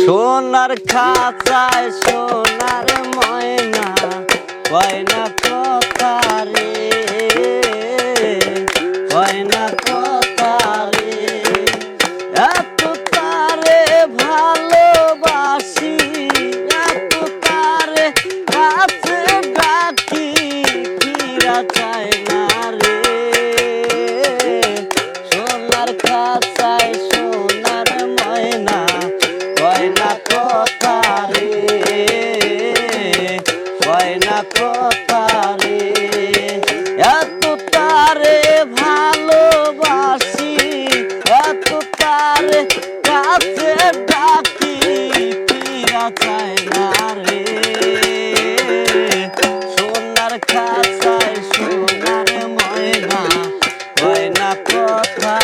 সোনার খাঁচায় সোনার ময়না কয়না কথা রে কয়না ডাকি পিরা চায় না রে সোনার খাঁচায় সোনার ময়না হয় না কথা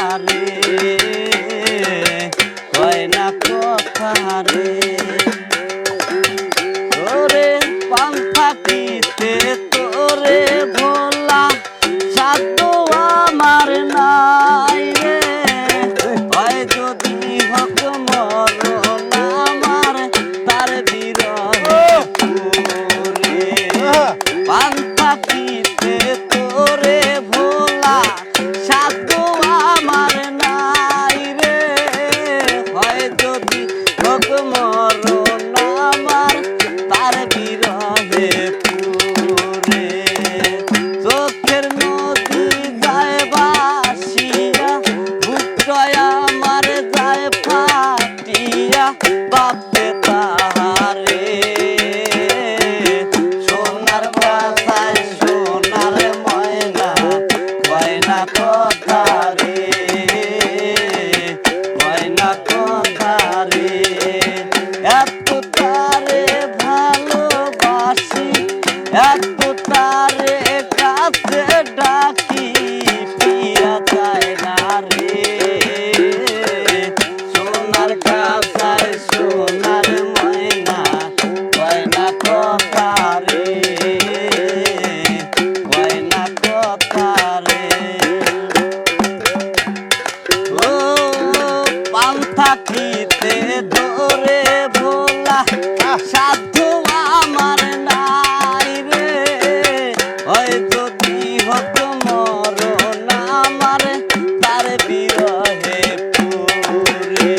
я баба. পাখিতে ধরে ভোলা, সাধু আমার নাই রে। ওই যদি হত মরণ আমার, তার বিরহে পুরে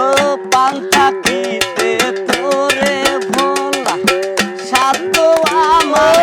ও পাখিতে তোরে ভোলা, সাধু আমার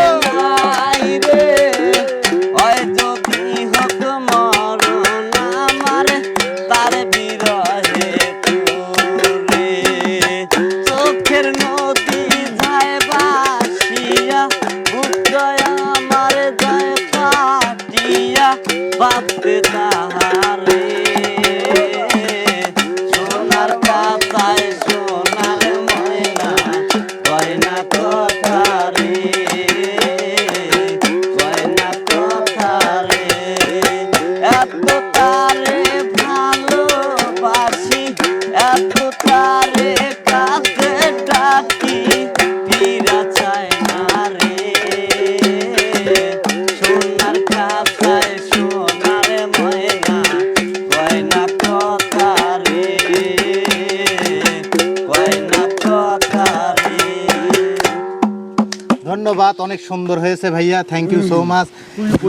ধন্যবাদ অনেক সুন্দর হয়েছে ভাইয়া থ্যাংক ইউ সো মাচ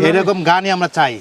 এরকম গানই আমরা চাই।